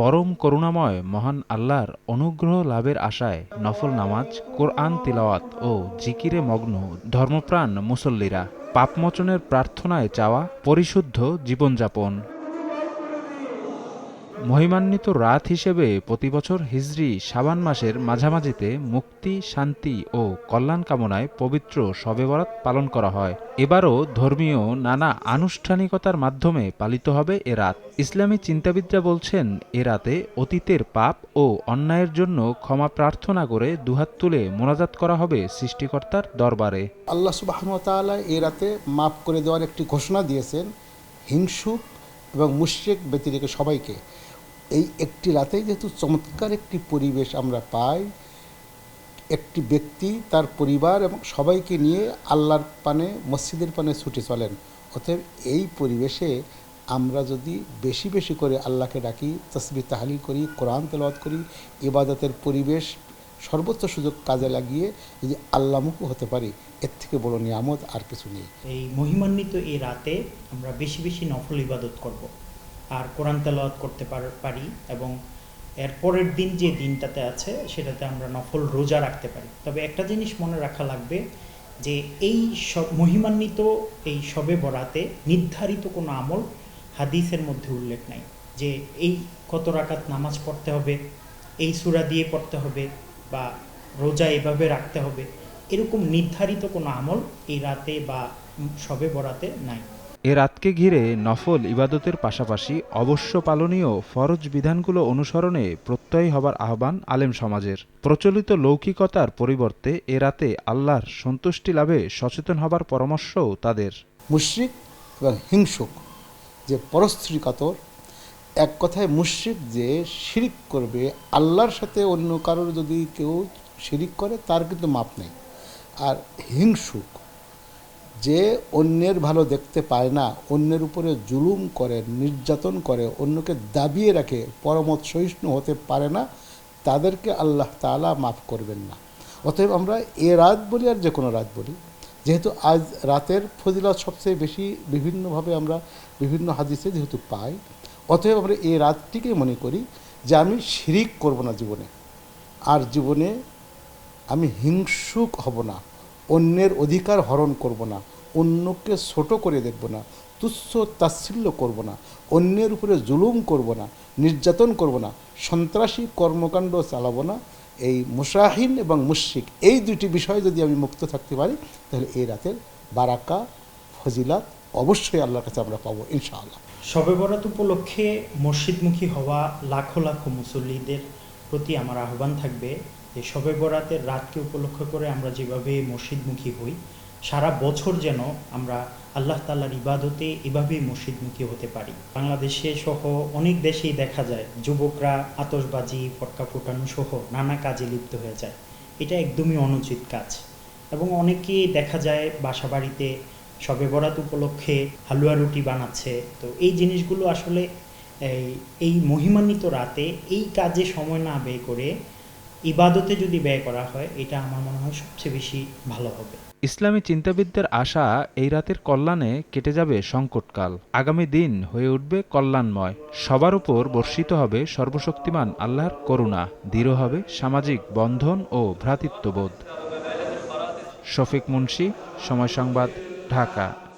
পরম করুণাময় মহান আল্লাহর অনুগ্রহ লাভের আশায় নফল নামাজ, কোরআন তিলাওয়াত ও জিকিরে মগ্ন ধর্মপ্রাণ মুসল্লিরা পাপমোচনের প্রার্থনায় চাওয়া পরিশুদ্ধ জীবনযাপন। মহিমান্বিত রাত হিসেবে প্রতিবছর হিজরি সাবান মাসের মাঝামাঝিতে মুক্তি, শান্তি ও কল্যাণ কামনায় পবিত্র শবে বরাত পালন করা হয়। এবারও ধর্মীয় নানা আনুষ্ঠানিকতার মাধ্যমে পালিত হবে এ রাত। ইসলামী চিন্তাবিদরা বলছেন, এ রাতে অতীতের পাপ ও অন্যায়ের জন্য ক্ষমা প্রার্থনা করে দুহাত তুলে মোনাজাত করা হবে সৃষ্টিকর্তার দরবারে। আল্লাহ সুবাহতালা এই রাতে মাফ করে দেওয়ার একটি ঘোষণা দিয়েছেন, হিংসুক এবং মুশ্রিক ব্যতিরেকে সবাইকে। এই একটি রাতে যেহেতু চমৎকার একটি পরিবেশ আমরা পাই, একটি ব্যক্তি, তার পরিবার এবং সবাইকে নিয়ে আল্লাহর পানে, মসজিদের পানে ছুটে চলেন। অতএব এই পরিবেশে আমরা যদি বেশি বেশি করে আল্লাহকে ডাকি, তসবি তাহালিল করি, কোরআন তেলাওয়াত করি, ইবাদতের পরিবেশ সর্বোচ্চ সুযোগ কাজে লাগিয়ে যদি আল্লাহমুখী হতে পারি, এর থেকে বড় নিয়ামত আর কিছু নেই। এই মহিমান্বিত এই রাতে আমরা বেশি বেশি নফল ইবাদত করব। আর কোরআন তেলাওয়াত করতে পার- এবং এর পরের দিন যে দিনটাতে আছে সেটাতে আমরা নফল রোজা রাখতে পারি। তবে একটা জিনিস মনে রাখা লাগবে যে এই সব মহিমান্বিত এই সবে বরাতে নির্ধারিত কোনো আমল হাদিসের মধ্যে উল্লেখ নাই। যে এই কত রাকাত নামাজ পড়তে হবে, এই সুরা দিয়ে পড়তে হবে বা রোজা এভাবে রাখতে হবে, এরকম নির্ধারিত কোনো আমল এই রাতে বা সবে বরাতে নাই। এ রাতকে ঘিরে নফল ইবাদতের পাশাপাশি অবশ্য পালনীয় ফরজ বিধানগুলো অনুসরণে প্রত্যয়ী হবার আহ্বান আলেম সমাজের। প্রচলিত লৌকিকতার পরিবর্তে এ রাতে আল্লাহর সন্তুষ্টি লাভে সচেতন হবার পরামর্শও তাদের। মুশ্রিক এবং হিংসুক যে পরস্ত্রী কাতর, এক কথায় মুশ্রিক যে শিরিক করবে, আল্লাহর সাথে অন্য কারোর যদি কেউ শিরিক করে, তার কিন্তু মাপ নেই। আর হিংসুক যে অন্যের ভালো দেখতে পায় না, অন্যের উপরে জুলুম করে, নির্যাতন করে, অন্যকে দাবিয়ে রাখে, পরমত সহিষ্ণু হতে পারে না, তাদেরকে আল্লাহ তাআলা মাফ করবেন না। অতএব আমরা এ রাত বলি আর যে কোনো রাত বলি। যেহেতু আজ রাতের ফজিলত সবচেয়ে বেশি বিভিন্নভাবে আমরা বিভিন্ন হাদিসে যেহেতু পাই, অতএব আমরা এই রাতটিকে মনে করি যে আমি শিরিক করব না জীবনে। আর জীবনে আমি হিংসুক হব না। অন্যের অধিকার হরণ করব না, অন্যকে ছোট করে দেখব না, তুচ্ছ তাচ্ছিল্য করব না, অন্যের উপরে জুলুম করব না, নির্যাতন করব না, সন্ত্রাসী কর্মকাণ্ড চালাবো না। এই মুসাহিন এবং মুশরিক, এই দুটি বিষয়ে যদি আমি মুক্ত থাকতে পারি, তাহলে এই রাতের বারাকা, ফজিলাত অবশ্যই আল্লাহর কাছে আমরা পাবো, ইনশাআল্লাহ। শবে বরাত উপলক্ষে মসজিদমুখী হওয়া লাখো লাখো মুসল্লিদের প্রতি আমার আহ্বান থাকবে। যে শবে বরাতের রাতকে উপলক্ষ করে আমরা যেভাবে মসজিদমুখী হই, সারা বছর যেন আমরা আল্লাহ তাল্লাহর ইবাদতে এভাবেই মসজিদমুখী হতে পারি। বাংলাদেশে সহ অনেক দেশেই দেখা যায়, যুবকরা আতশবাজি, ফটকা ফোটানো সহ নানা কাজে লিপ্ত হয়ে যায়। এটা একদমই অনুচিত কাজ। এবং অনেকেই দেখা যায় বাসা বাড়িতে সবে বরাত উপলক্ষে হালুয়া রুটি বানাচ্ছে। তো এই জিনিসগুলো আসলে এই মহিমান্বিত রাতে এই কাজে সময় না ব্যয় করে ইবাদতে যদি ব্যয় করা হয়, এটা আমার মনে হয় সবচেয়ে বেশি ভালো হবে। ইসলামী চিন্তাবিদদের আশা, এই রাতের কল্যাণে কেটে যাবে সংকটকাল। আগামী দিন হয়ে উঠবে কল্যাণময়। সবার উপর বর্ষিত হবে সর্বশক্তিমান আল্লাহর করুণা। দৃঢ় হবে সামাজিক বন্ধন ও ভ্রাতৃত্ববোধ। শফিক মুন্সি, সময় সংবাদ, ঢাকা।